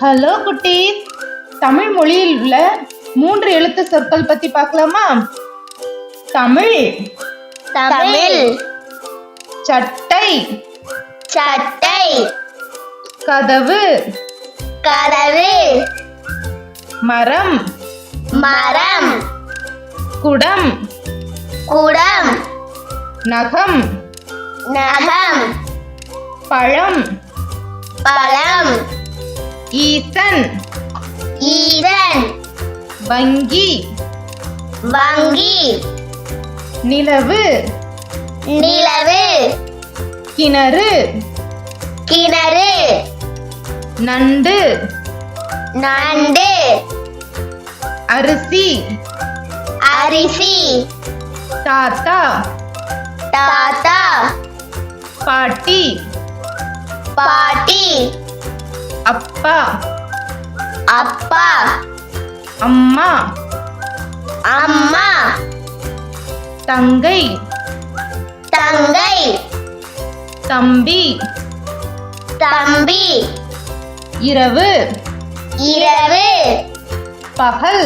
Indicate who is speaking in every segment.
Speaker 1: Hello குட்டி தமிழ் மொழியில் உள்ள மூன்று எழுத்து சொற்கள் பத்தி பார்க்கலாமா? தமிழ்.
Speaker 2: தமிழ்.
Speaker 1: சட்டை.
Speaker 2: சட்டை.
Speaker 1: கதவு.
Speaker 2: கதவு.
Speaker 1: மரம்.
Speaker 2: மரம்.
Speaker 1: குடம்.
Speaker 2: குடம்.
Speaker 1: நகம்.
Speaker 2: நகம்.
Speaker 1: பழம்.
Speaker 2: பழம்.
Speaker 1: ஈசன்
Speaker 2: ஈரன்
Speaker 1: வங்கி.
Speaker 2: வங்கி.
Speaker 1: நிலவு.
Speaker 2: நிலவு.
Speaker 1: கிணறு.
Speaker 2: கிணறு.
Speaker 1: நண்டு.
Speaker 2: நண்டு.
Speaker 1: அரிசி.
Speaker 2: அரிசி.
Speaker 1: தாத்தா.
Speaker 2: தாத்தா.
Speaker 1: பாட்டி.
Speaker 2: பாட்டி.
Speaker 1: அப்பா.
Speaker 2: அப்பா.
Speaker 1: அம்மா.
Speaker 2: அம்மா.
Speaker 1: தங்கை.
Speaker 2: தங்கை.
Speaker 1: தம்பி.
Speaker 2: தம்பி.
Speaker 1: இரவு.
Speaker 2: இரவு.
Speaker 1: பகல்.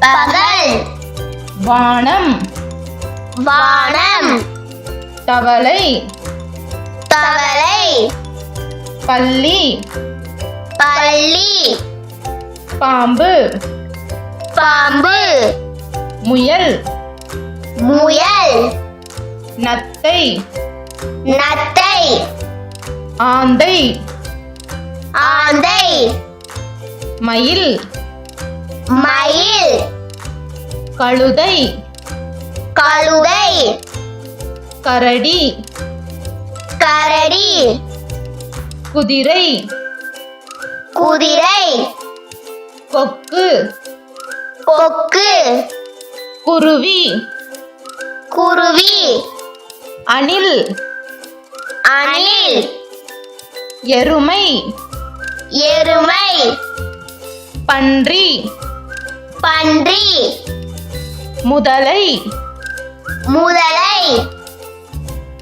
Speaker 2: பகல்.
Speaker 1: வானம்.
Speaker 2: வானம்.
Speaker 1: தவளை.
Speaker 2: தவளை.
Speaker 1: பள்ளி.
Speaker 2: பள்ளி.
Speaker 1: பாம்பு.
Speaker 2: பாம்பு.
Speaker 1: முயல்.
Speaker 2: முயல்.
Speaker 1: நத்தை.
Speaker 2: நத்தை.
Speaker 1: ஆந்தை.
Speaker 2: ஆந்தை.
Speaker 1: மயில்.
Speaker 2: மயில்.
Speaker 1: கழுதை.
Speaker 2: கழுதை.
Speaker 1: கரடி.
Speaker 2: கரடி.
Speaker 1: குதிரை.
Speaker 2: குதிரை.
Speaker 1: கொக்கு.
Speaker 2: கொக்கு.
Speaker 1: குருவி.
Speaker 2: குருவி.
Speaker 1: அணில்.
Speaker 2: அணில்.
Speaker 1: எருமை.
Speaker 2: எருமை.
Speaker 1: பன்றி.
Speaker 2: பன்றி.
Speaker 1: முதலை.
Speaker 2: முதலை.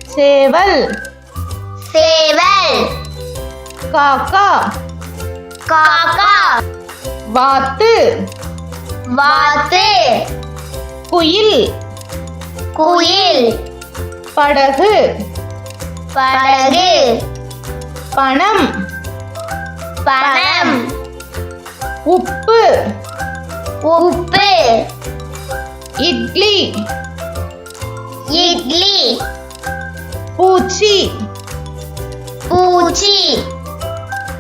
Speaker 1: சேவல்.
Speaker 2: சேவல்.
Speaker 1: காக்கா.
Speaker 2: காக்கா.
Speaker 1: வாத்து.
Speaker 2: வாத்து.
Speaker 1: குயில்.
Speaker 2: குயில்.
Speaker 1: படகு.
Speaker 2: படகு.
Speaker 1: பணம்.
Speaker 2: பணம்.
Speaker 1: உப்பு.
Speaker 2: உப்பு.
Speaker 1: இட்லி.
Speaker 2: இட்லி.
Speaker 1: பூச்சி.
Speaker 2: பூச்சி.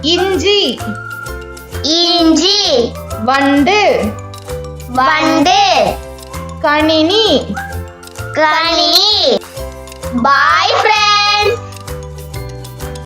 Speaker 1: இஞ்சி.
Speaker 2: இஞ்சி.
Speaker 1: வண்டு.
Speaker 2: வண்டு.
Speaker 1: கணினி.
Speaker 2: கணினி. பாய் ஃப்ரெண்ட்